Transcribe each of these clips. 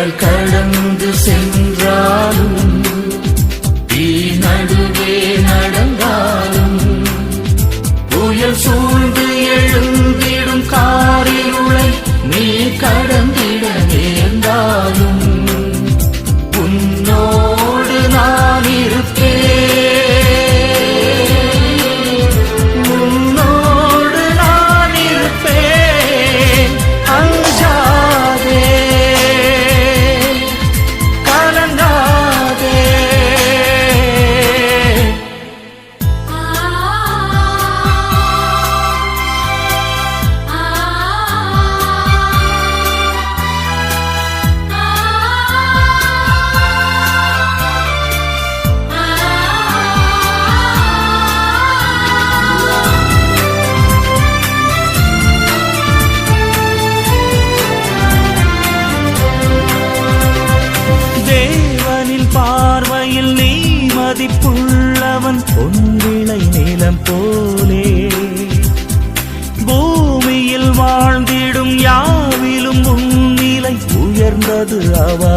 கடல் கடந்து சென்றாலும்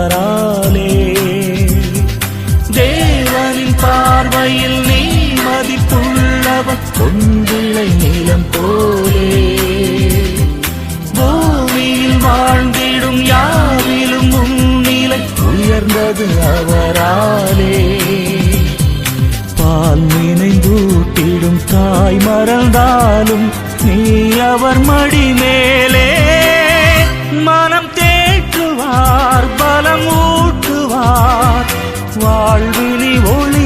அவராலே தேவனின் பார்வையில் நீ மதிப்புள்ளவன் பொன்விளை நீளம் போலே. பூமியில் வாழ்ந்திடும் யாரிலும் உன்னிலை உயர்ந்தது அவராலே. பால் நினைந்தூட்டிடும் தாய் மறந்தாலும் நீ அவர் மடி மேலே வாழ்வினி ஒளி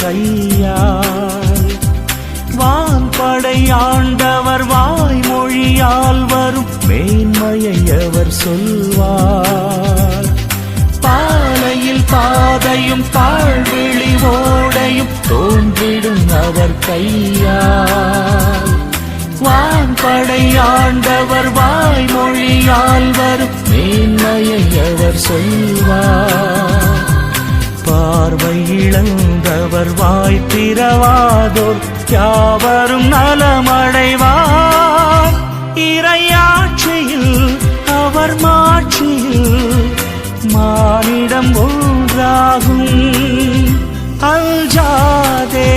கையால். வான்படை ஆண்டவர் வாய்மொழியால் வரும் மேன்மையை அவர் சொல்வார். பாலையில் பாதையும் தாழ்விழி ஓடையும் தோன்றிடும் அவர் கையால். வான்படை ஆண்டவர் வாய்மொழியால் வரும் மேன்மையை அவர் சொல்வார். பார்வை இழந்தவர் வாய் திறவாதோர் யாவரும் நலமடைவார். இறையாட்சியில் அவர் மாட்சியில் மானிடம் ஒன்றாகும். அல்ஜாதே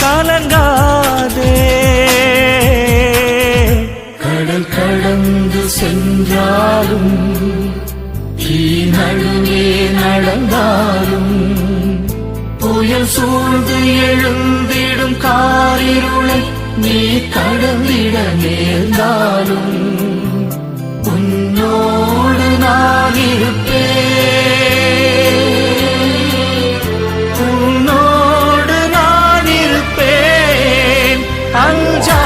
கலங்காதே. கடல் கடந்து சென்றாலும் நடுவே நடந்தாலும் புயல் சூழ்ந்து எழுந்திடும் காரிருளை நீ கடந்திட நேர்ந்தாலும் உன்னோடு நான் இருப்பேன். உன்னோடு நான் அஞ்சா